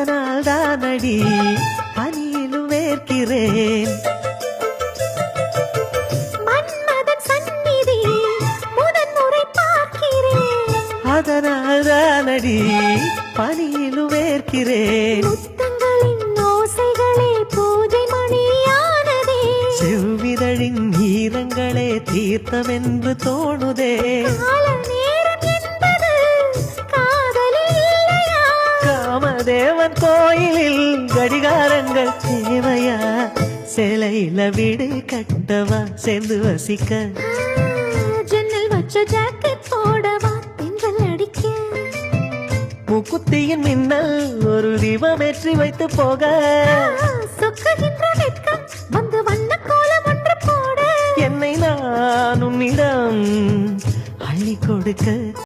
தானடி பனியிலும் வேர்க்கிறேன். அதனால் தானடி பனியிலும் வேர்க்கிறேன். ஓசைகளே பூஜை மணியானதே. செவ்விதழின் ஈரங்களே தீர்த்தமென்று தோணுதே. காமதேவன் கோயிலில் கடிகாரங்கள் தேவையா சிலையில வீடு கட்டவா? சேர்ந்து வசிக்க. ஜன்னல் வச்ச ஜாக்கெட் போடவா? தென்றல் அடிக்க. முக்குத்தியின் மின்னல் ஒரு தீபமேற்றி வைத்து போக. சொக்குகின்ற வெட்கம் வந்து வண்ண கோலம் ஒன்று போட. என்னை நான் உன்னிடம் அள்ளி கொடுக்க.